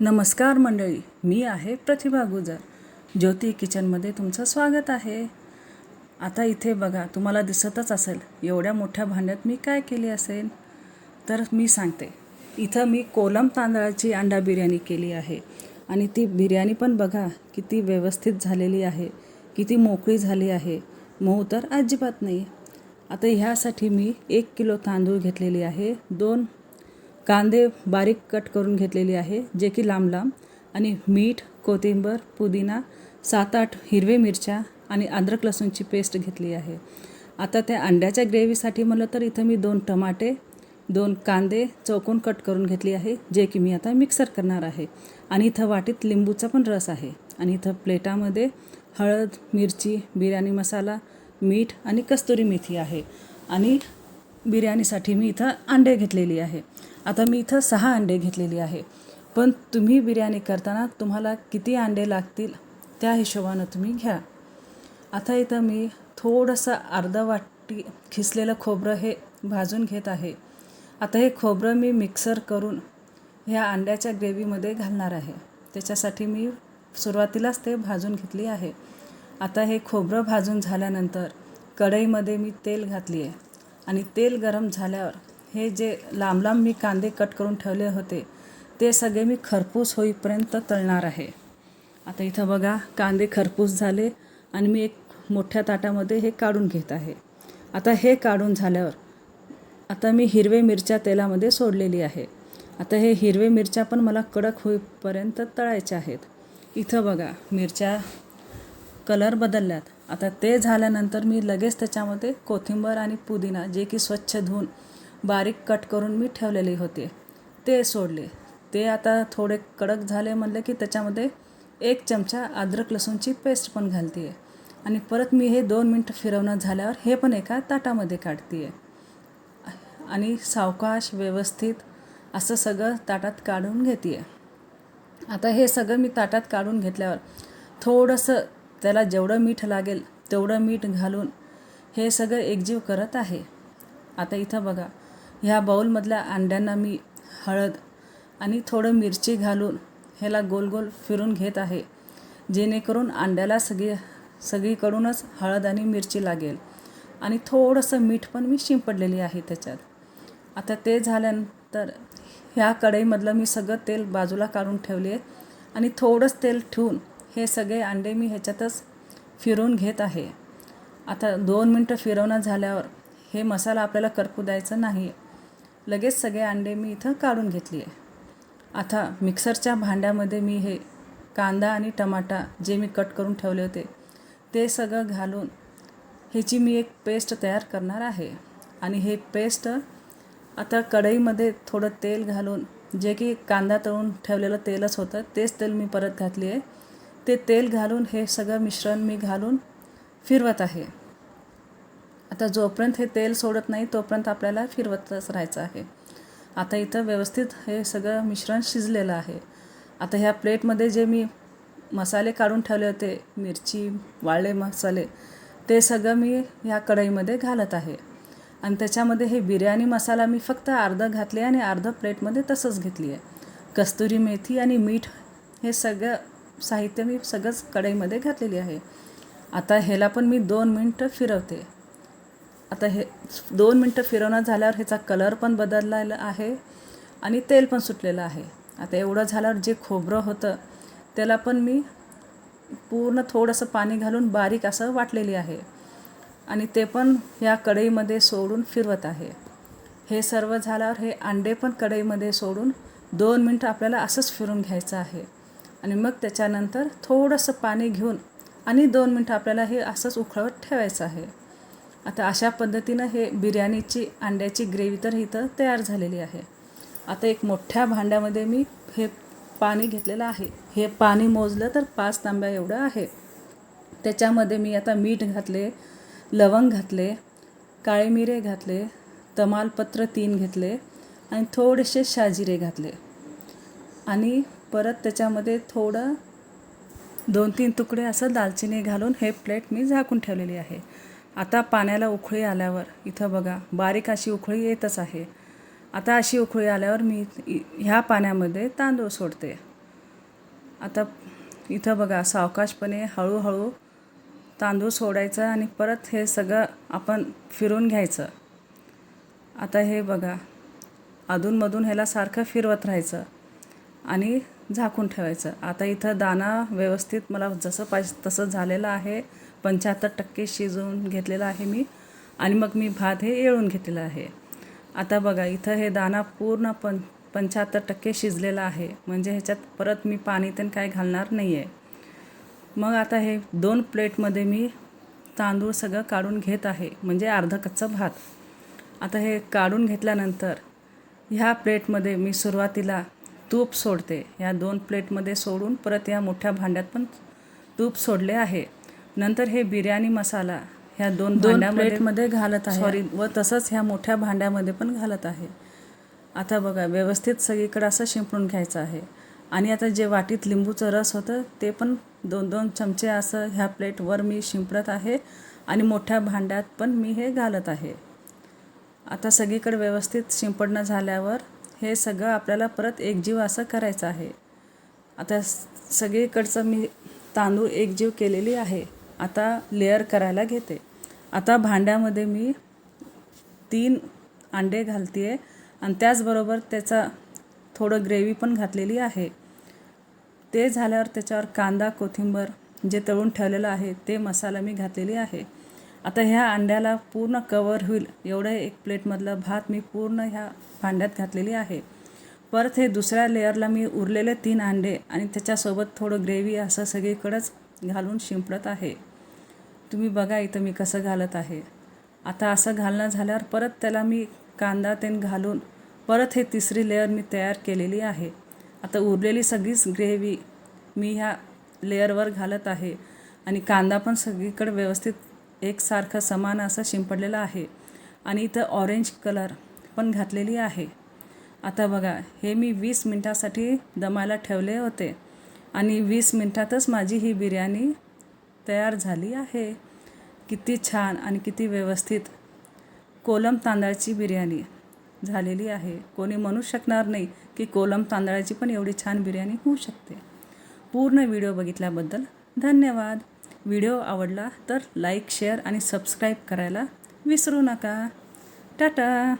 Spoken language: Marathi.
नमस्कार मंडळी मी आहे प्रतिभा गुजर. ज्योती किचनमध्ये तुमचं स्वागत आहे. आता इथे बघा तुम्हाला दिसतच असेल एवढ्या मोठ्या भांड्यात मी काय केली असेल? तर मी सांगते. इथं मी कोलम तांदळाची अंडा बिर्याणी केली आहे. आणि ती बिर्याणी पण बघा किती व्यवस्थित झालेली आहे किती मोकळी झाली आहे. मऊ तर अजिबात नाही. आता ह्यासाठी मी एक किलो तांदूळ घेतलेली आहे दोन कांदे बारीक कट करून घेतलेली आहे जे की लांब लांब. आणि मीठ कोथिंबर पुदिना सात आठ हिरवे मिरच्या आणि अद्रक लसूणची पेस्ट घेतली आहे. आता त्या अंड्याच्या ग्रेव्हीसाठी म्हटलं तर इथं मी दोन टमाटे दोन कांदे चौकोन कट करून घेतली आहे जे की मी आता मिक्सर करणार आहे. आणि इथं वाटीत लिंबूचा पण रस आहे. आणि इथं प्लेटामध्ये हळद मिरची बिर्याणी मसाला मीठ आणि कस्तुरी मेथी आहे. आणि बिर्याणीसाठी मी इथं अंडे घेतलेली आहे. आता मी इथं सहा अंडे घेतलेली आहे. पण तुम्ही बिर्याणी करताना तुम्हाला किती अंडे लागतील त्या हिशोबानं तुम्ही घ्या. आता इथं मी थोडंसं अर्धा वाटी खिसलेलं खोबरं हे भाजून घेत आहे. आता हे खोबरं मी मिक्सर करून ह्या अंड्याच्या ग्रेव्हीमध्ये घालणार आहे. त्याच्यासाठी मी सुरुवातीलाच ते भाजून घेतली आहे. आता हे खोबरं भाजून झाल्यानंतर कढईमध्ये मी तेल घातली आहे. आणि तेल गरम झाल्यावर हे जे लांब लांब मी कांदे कट करून ठेवले होते ते सगळे मी खरपूस होईपर्यंत तळणार आहे. आता इथं बघा कांदे खरपूस झाले आणि मी एक मोठ्या ताटामध्ये हे काढून घेत आहे. आता हे काढून झाल्यावर आता मी हिरवे मिरच्या तेलामध्ये सोडलेली आहे. आता हे हिरवे मिरच्या पण मला कडक होईपर्यंत तळायच्या आहेत. इथं बघा मिरच्या कलर बदलल्यात. आता ते झाल्यानंतर मी लगेच त्याच्यामध्ये कोथिंबर आणि पुदिना जे की स्वच्छ धुवून बारीक कट करून मी ठेवलेले होते. ते सोडले. ते आता थोडे कडक झाले म्हणले की त्याच्यामध्ये एक चमचा अद्रक लसूणची पेस्ट पण घालते आहे आणि परत मी हे दोन मिनटं फिरवणं झाल्यावर हे पण एका ताटामध्ये काढते आहे आणि सावकाश व्यवस्थित असं सगळं ताटात काढून घेते आहे आता हे सगळं मी ताटात काढून घेतल्यावर थोडंसं त्याला जेवढं मीठ लागेल तेवढं मीठ घालून हे सगळं एकजीव करत आहे. आता इथं बघा. ह्या बाऊलमधल्या अंड्यांना मी हळद आणि थोडं मिरची घालून ह्याला गोल गोल फिरून घेत आहे जेणेकरून अंड्याला सगळी सगळीकडूनच हळद आणि मिरची लागेल. आणि थोडंसं मीठ पण मी शिंपडलेली आहे त्याच्यात. आता ते झाल्यानंतर ह्या कढईमधलं मी सगळं तेल बाजूला काढून ठेवले आणि थोडंच तेल ठेवून हे सगळे अंडे मी ह्याच्यातच फिरवून घेत आहे. आता दोन मिनटं फिरवणं झाल्यावर हे मसाला आपल्याला करपू द्यायचं नाही. लगेच सगळे अंडे मी इथं काढून घेतली आहे आता मिक्सरच्या भांड्यामध्ये मी हे कांदा आणि टमाटा जे मी कट करून ठेवले होते ते सगळं घालून ह्याची मी एक पेस्ट तयार करणार आहे. आणि हे पेस्ट आता कढईमध्ये थोडं तेल घालून जे की कांदा तळून ठेवलेलं तेलच होतं तेच तेल मी परत घातली आहे ते तेल घालून हे सगळं मिश्रण मी घालून फिरवत आहे. आता जोपर्यंत हे तेल सोडत नाही तोपर्यंत आपल्याला फिरवतच राहायचं आहे. आता इथं व्यवस्थित हे सगळं मिश्रण शिजलेलं आहे. आता ह्या प्लेटमध्ये जे मी मसाले काढून ठेवले होते मिरची वाळले मसाले ते सगळं मी ह्या कढईमध्ये घालत आहे. आणि त्याच्यामध्ये हे बिर्याणी मसाला मी फक्त अर्धं घातले आणि अर्धं प्लेटमध्ये तसंच घेतली आहे कस्तुरी मेथी आणि मीठ हे सगळं साहित्य मी सगळंच कढईमध्ये घातलेली आहे. आता ह्याला पण मी दोन मिनटं फिरवते. आता हे दोन मिनटं फिरवणं झाल्यावर ह्याचा कलर पण बदललेला आहे आणि तेल पण सुटलेलं आहे. आता एवढं झाल्यावर जे खोबरं होतं त्याला पण मी पूर्ण थोडंसं पाणी घालून बारीक असं वाटलेली आहे. आणि ते पण या कढईमध्ये सोडून फिरवत आहे. हे सर्व झाल्यावर हे अंडे पण कढईमध्ये सोडून दोन मिनटं आपल्याला असंच फिरून घ्यायचं आहे. आणि मग त्याच्यानंतर थोडंसं पाणी घेऊन आणि दोन मिनटं आपल्याला हे असंच उखळवत ठेवायचं आहे. आता अशा पद्धतीनं हे बिर्याणीची अंड्याची ग्रेव्ही तर इथं तयार झालेली आहे. आता एक मोठ्या भांड्यामध्ये मी हे पाणी घेतलेलं आहे. हे पाणी मोजलं तर पाच तांब्या एवढं आहे. त्याच्यामध्ये मी आता मीठ घातले लवंग घातले काळे मिरे घातले तमालपत्र तीन घेतले आणि थोडेसे शाजिरे घातले. आणि परत त्याच्यामध्ये थोडं दोन तीन तुकडे असं दालचिनी घालून हे प्लेट मी झाकून ठेवलेली आहे. आता पाण्याला उकळी आल्यावर इथं बघा बारीक अशी उकळी येतच आहे. आता अशी उकळी आल्यावर मी ह्या पाण्यामध्ये तांदूळ सोडते. आता इथं बघा सावकाशपणे हळूहळू तांदूळ सोडायचं आणि परत हे सगळं आपण फिरून घ्यायचं. आता हे बघा अधूनमधून ह्याला सारखं फिरवत राहायचं आणि झाकून ठेवायचं. आता इथं दाणा व्यवस्थित मला जसं पाहिजे तसं झालेलं आहे. पंच्याहत्तर टक्के शिजवून घेतलेलं आहे मी. आणि मग मी भात हे येळून घेतलेलं आहे. आता बघा इथं हे दाणा पूर्ण पं पंच्याहत्तर टक्के शिजलेला आहे. म्हणजे ह्याच्यात परत मी पाणी तर काय घालणार नाही आहे मग आता हे दोन प्लेटमध्ये मी तांदूळ सगळं काढून घेत आहे. म्हणजे अर्धा कच्चा भात. आता हे काढून घेतल्यानंतर ह्या प्लेटमध्ये मी सुरुवातीला तूप सोडते. ह्या दोन प्लेटमध्ये सोडून परत या मोठ्या भांड्यात पण तूप सोडले आहे. नंतर हे बिर्याणी मसाला ह्या दोन भांड्यामध्ये प्लेटमध्ये घालत आहे. सॉरी व तसंच ह्या मोठ्या भांड्यामध्ये पण घालत आहे. आता बघा व्यवस्थित सगळीकडे असं शिंपडून घ्यायचं आहे. आणि आता जे वाटीत लिंबूचं रस होतं ते पण दोन दोन चमचे असं ह्या प्लेटवर मी शिंपडत आहे. आणि मोठ्या भांड्यात पण मी हे घालत आहे. आता सगळीकडे व्यवस्थित शिंपडणं झाल्यावर हे सगळं आपल्याला परत एकजीव असं करायचं आहे. आता सगळीकडचं मी तांदूळ एकजीव केलेली आहे. आता लेअर करायला घेते. आता भांड्यामध्ये मी तीन अंडे घालते आहे आणि त्याचबरोबर त्याचा थोडं ग्रेव्ही पण घातलेली आहे. ते झाल्यावर त्याच्यावर कांदा कोथिंबर जे तळून ठेवलेलं आहे ते मसाला मी घातलेली आहे. आता ह्या अंड्याला पूर्ण कवर होईल एवढं एक प्लेटमधलं भात मी पूर्ण ह्या भांड्यात घातलेली आहे. परत हे दुसऱ्या लेअरला मी उरलेले तीन अंडे आणि त्याच्यासोबत थोडं ग्रेव्ही असं सगळीकडंच घालून शिंपडत आहे. तुम्ही बघा इथं मी कसं घालत आहे. आता असं घालणं झाल्यावर परत त्याला मी कांदा तेन घालून परत हे तिसरी लेअर मी तयार केलेली आहे. आता उरलेली सगळीच ग्रेव्ही मी ह्या लेअरवर घालत आहे. आणि कांदा पण सगळीकडे व्यवस्थित एकसारखं समान असं शिंपडलेलं आहे. आणि इथं ऑरेंज कलर पण घातलेली आहे. आता बघा हे मी वीस मिनटासाठी दमायला ठेवले होते. आणि वीस मिनटातच माझी ही बिर्याणी तयार झाली आहे. किती छान आणि किती व्यवस्थित कोलम तांदळाची बिर्याणी झालेली आहे. कोणी म्हणू शकणार नाही की कोलम तांदळाची पण एवढी छान बिर्याणी होऊ शकते. पूर्ण व्हिडिओ बघितल्याबद्दल धन्यवाद. व्हिडिओ आवडला तर लाईक शेअर आणि सबस्क्राईब करायला विसरू नका. टाटा!